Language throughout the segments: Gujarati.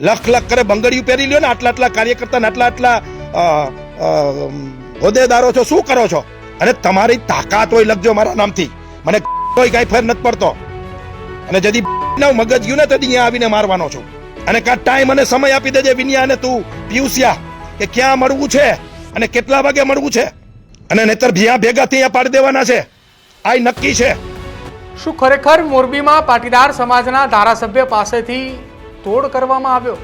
લખ લખ કરે, બંગડીયું પહેરી લ્યો ને, આટલા આટલા કાર્યકર્તા આટલા આટલા હોદ્દેદારો છો, શું કરો છો? અને તમારી તાકાત હોય લખજો મારા નામથી. મને કોઈ કાંઈ ફેર નથી પડતો. અને જદી નવ મગજ ગયું ને તદી અહીંયા આવીને મારવાનો છું. અને કા ટાઈમ અને સમય આપી દેજે વિનિયા અને તું, પિયુસિયા, કે ક્યાં મળવું છે અને કેટલા વાગે મળવું છે? અને નહીતર ભિયા ભેગા ત્યાં પાડી દેવાના છે. આ નક્કી છે. શું ખરેખર મોરબીમાં પાટીદાર સમાજના ધારાસભ્ય પાસેથી તોડ કરવામાં આવ્યો.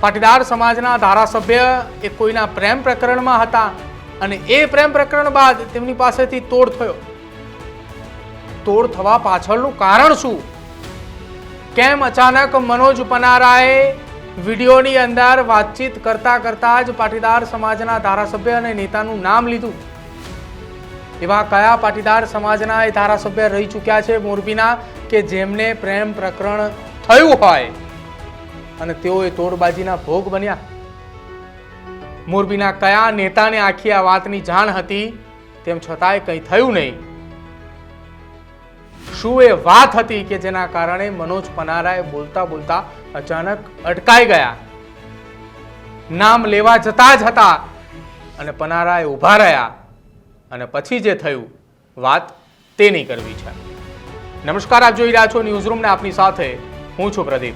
પાટીદાર સમાજના ધારાસભ્ય એ કોઈના પ્રેમ પ્રકરણમાં હતા અને એ પ્રેમ પ્રકરણ બાદ તેમની પાસેથી તોડ થયો. તોડ થવા પાછળનું કારણ શું? કેમ અચાનક મનોજ પનારાએ વિડીયોની અંદર વાતચીત કરતા કરતા જ પાટીદાર સમાજના ધારાસભ્ય અને નેતાનું નામ લીધું? એવા કયા પાટીદાર સમાજના એ ધારાસભ્ય રહી ચૂક્યા છે મોરબીના કે જેમને પ્રેમ પ્રકરણ થયું હોય. અને તેઓ એ તોડબાજીના ભોગ બન્યા. મોરબીના કયા નેતાને આખી આ વાતની જાણ હતી, તેમ છતાંય કંઈ થયું નહીં. શું એ વાત હતી કે જેના કારણે મનોજ પનારાએ બોલતા બોલતા અચાનક અટકાઈ ગયા? નામ લેવા જતા જ હતા અને પનારાએ ઊભા રહ્યા. અને પછી જે થયું, વાત તેની કરવી છે. નમસ્કાર, આપ જોઈ રહ્યા છો ન્યૂઝરૂમને, આપની સાથે હું છું પ્રદીપ.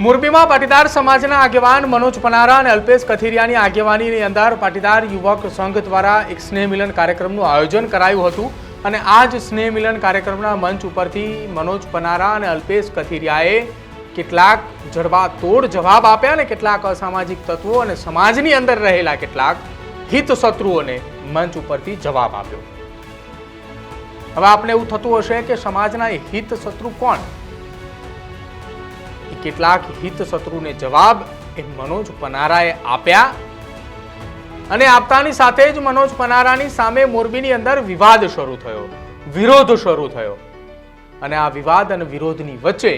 મોરબીમાં પાટીદાર સમાજના આગેવાન મનોજ પનારા અને અલ્પેશ કથિરિયાની આગેવાનીની અંદર પાટીદાર યુવક સંઘ દ્વારા એક સ્નેહ મિલન કાર્યક્રમનું આયોજન કરાયું હતું અને આ જ સ્નેહ મિલન કાર્યક્રમના મંચ ઉપરથી મનોજ પનારા અને અલ્પેશ કથિરિયાએ કેટલાક જડબા, તોડ જવાબ આપ્યા અને કેટલાક અસામાજિક તત્વો અને સમાજની અંદર રહેલા કેટલાક હિત શત્રુઓને મંચ ઉપરથી જવાબ આપ્યો. હવે આપણે એવું થતું હશે કે સમાજના હિત શત્રુ કોણ? કેટલાક હિત શત્રુને જવાબ એ મનોજ પનારાએ આપ્યા અને આપતાની સાથે જ મનોજ પનારાની સામે મોરબીની અંદર વિવાદ શરૂ થયો, વિરોધ શરૂ થયો અને આ વિવાદ અને વિરોધની વચ્ચે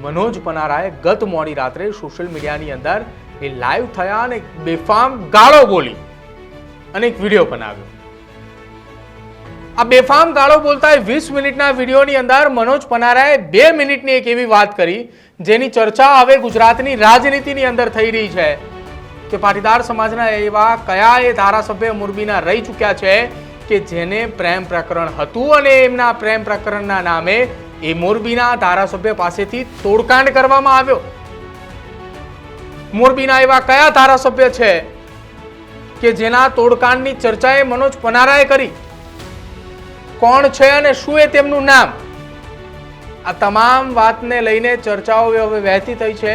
મનોજ પનારાએ ગત મોડી રાત્રે સોશિયલ મીડિયાની અંદર એ લાઈવ થયા અને બેફામ ગાળો બોલી અને એક વીડિયો બનાવ્યો. આ બેફામ ગાળો બોલતા વીસ મિનિટના વિડીયોની અંદર મનોજ પનારાએ બે મિનિટની એક એવી વાત કરી, જેની ચર્ચા હવે ગુજરાતની રાજનીતિની અંદર થઈ રહી છે. કે પાટીદાર સમાજના એવા કયા એ ધારાસભ્ય મોરબીના રહી ચૂક્યા છે કે જેને પ્રેમ પ્રકરણ હતું અને એમના પ્રેમ પ્રકરણના નામે એ મોરબીના ધારાસભ્ય પાસેથી તોડકાંડ કરવામાં આવ્યો. મોરબીના એવા કયા ધારાસભ્ય છે કે જેના તોડકાંડની ચર્ચાએ મનોજ પનારાએ કરી? કોણ છે અને શું એ તેમનું નામ? આ તમામ વાતને લઈને ચર્ચાઓ હવે વહેતી થઈ છે,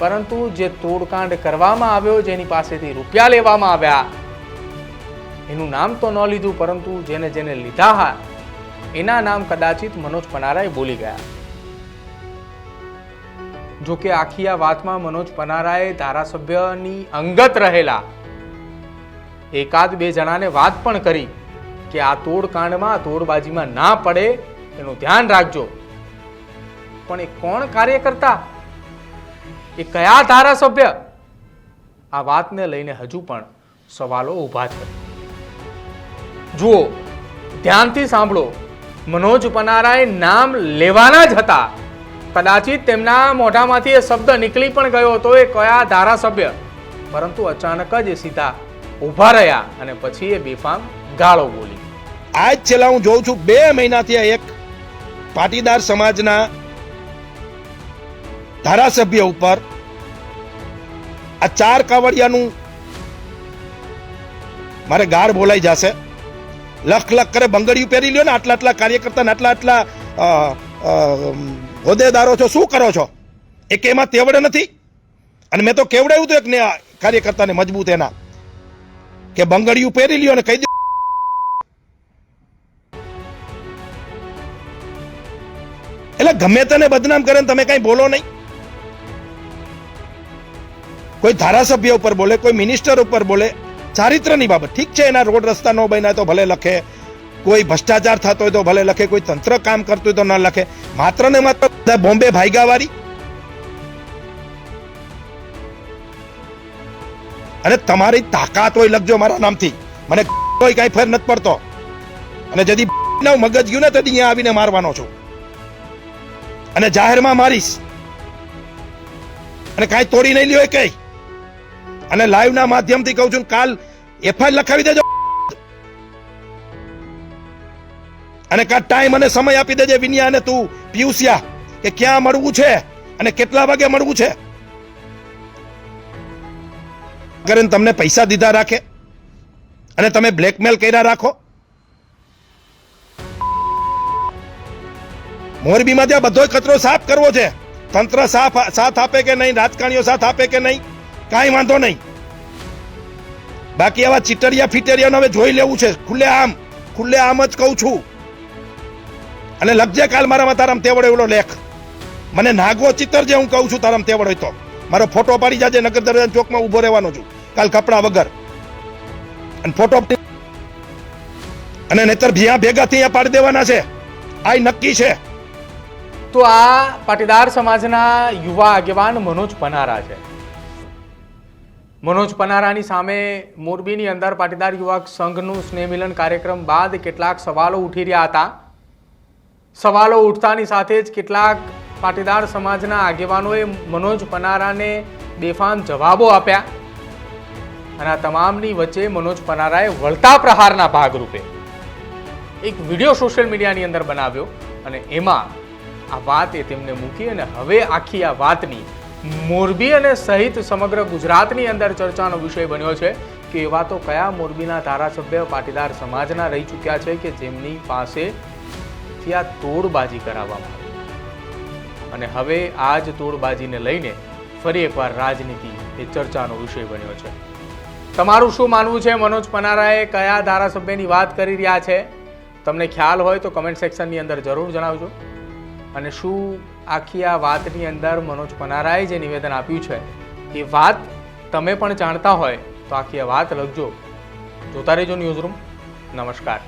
પરંતુ જે તોડકાંડ કરવામાં આવ્યો જેની પાસેથી રૂપિયા લેવામાં આવ્યા, એનું નામ તો ન લીધું, પરંતુ જેને જેને લીધા હા એના નામ કદાચિત મનોજ પનારાએ બોલી ગયા. જો કે આખી આ વાતમાં મનોજ પનારાએ ધારાસભ્યની અંગત રહેલા એકાદ બે જણાને વાત પણ કરી કે આ તોડકાંડમાં તોડબાજીમાં ના પડે એનું ધ્યાન રાખજો. પણ એ કોણ કાર્યકર્તા? એ કયા ધારાસભ્ય? આ વાતને લઈને હજુ પણ સવાલો ઊભા છે જુઓ, ધ્યાનથી સાંભળો. મનોજ પનારાએ નામ લેવાના જ હતા. કદાચિત તેમના મોઢામાંથી એ શબ્દ નીકળી પણ ગયો હતો એ કયા ધારાસભ્ય? પરંતુ અચાનક જ એ સીધા ઊભા રહ્યા અને પછી એ બેફામ ગાળો બોલી. આજ છેલ્લા હું જોઉં છું, બે મહિનાથી એક પાટીદાર સમાજના ધારાસભ્ય ઉપર આ ચાર કાવડિયાનું મારે ગાળ બોલાઈ જશે. લખ લખ કરે, બંગડીયું પહેરી લ્યો ને, આટલા આટલા કાર્યકર્તા ને, આટલા આટલા હોદ્દેદારો છો, શું કરો છો? એક એમાં તેવડે નથી. અને મેં તો કેવડાવ્યું હતું એક ને કાર્યકર્તાને મજબૂત એના. કે બંગડીયું પહેરી લ્યો ને કહી દો. એટલે ગમે તેને બદનામ કરે તમે કઈ બોલો નહીં. કોઈ ધારાસભ્ય ઉપર બોલે, કોઈ મિનિસ્ટર ઉપર બોલે ચારિત્રની બાબત. ઠીક છે, એના રોડ રસ્તા ન બન્યા તો ભલે લખે. કોઈ ભ્રષ્ટાચાર થતો હોય તો ભલે લખે, કોઈ તંત્ર કામ કરતું હોય તો ન લખે. માત્ર ને માત્ર બોમ્બે ભાઈગાવાળી. અને તમારી તાકાત હોય લખજો મારા નામથી. મને કોઈ કાંઈ ફેર નથી પડતો. અને જદી મગજ ગયું ને તેથી અહીંયા આવીને મારવાનો છું. અને જાહેરમાં મારીશ. અને કાંઈ તોડી નહીં લ્યો કઈ. અને લાઈવના માધ્યમથી કહું છું, કાલ એફઆઈઆર લખાવી દેજો. અને કા ટાઈમ અને સમય આપી દેજે વિનિયા અને તું પિયુસિયા કે ક્યાં મળવું છે અને કેટલા વાગે મળવું છે. કરીને તમને પૈસા દીધા રાખે અને તમે બ્લેકમેલ કર્યા રાખો. મોરબીમાં ત્યાં બધો કચરો સાફ કરવો છે. તંત્ર સાફ, સાથ આપે કે નહીં? રાજકારણીઓ સાથ આપે કે નહીં? કાંઈ વાંધો નહીં. બાકી આવા ચીટરિયા ફીટરિયાને હવે જોઈ લેવું છે. ખુલ્લે આમ ખુલ્લે આમ જ કહું છું. અને લખજે કાલ મારામાં તારામ તેવડે એવડો લેખ. મને નાગવો ચિત્તર જે હું કહું છું તારામ તેવડ તો. મારો ફોટો પાડી જાજે, નગર દરવાજા ચોકમાં ઊભો રહેવાનો છું. કાલ કપડા વગર. અને ફોટો અને નહીતર ભિયા ભેગા થી પાડી દેવાના છે. આ નક્કી છે. તો આ પાટીદાર સમાજના યુવા આગેવાન મનોજ પનારા છે. મનોજ પનારાની સામે મોરબીની અંદર પાટીદાર યુવક સંઘનું સ્નેહ મિલન કાર્યક્રમ બાદ કેટલાક સવાલો ઉઠી રહ્યા હતા. સવાલો ઉઠતાની સાથે જ કેટલાક પાટીદાર સમાજના આગેવાનોએ મનોજ પનારાને બેફામ જવાબો આપ્યા અને આ તમામની વચ્ચે મનોજ પનારાએ વળતા પ્રહારના ભાગરૂપે એક વીડિયો સોશિયલ મીડિયાની અંદર બનાવ્યો અને એમાં આ વાત એ તેમને મૂકી અને હવે આખી આ વાતની મોરબી અને સહિત સમગ્ર ગુજરાતની અંદર ચર્ચાનો વિષય બન્યો છે કે એવા તો કયા મોરબીના ધારાસભ્ય પાટીદાર સમાજના રહી ચૂક્યા છે કે જેમની પાસેથી આ તોડબાજી કરાવવામાં આવી. અને હવે આ જ તોડબાજીને લઈને ફરી એકવાર રાજનીતિ એ ચર્ચાનો વિષય બન્યો છે. તમારું શું માનવું છે? મનોજ પનારાએ કયા ધારાસભ્યની વાત કરી રહ્યા છે? તમને ખ્યાલ હોય તો કમેન્ટ સેક્શનની અંદર જરૂર જણાવજો. અને શું આખી આ વાતની અંદર મનોજ પનારાએ જે નિવેદન આપ્યું છે, એ વાત તમે પણ જાણતા હોય તો આખી આ વાત લખજો. જોતા રહેજો ન્યૂઝરૂમ નમસ્કાર.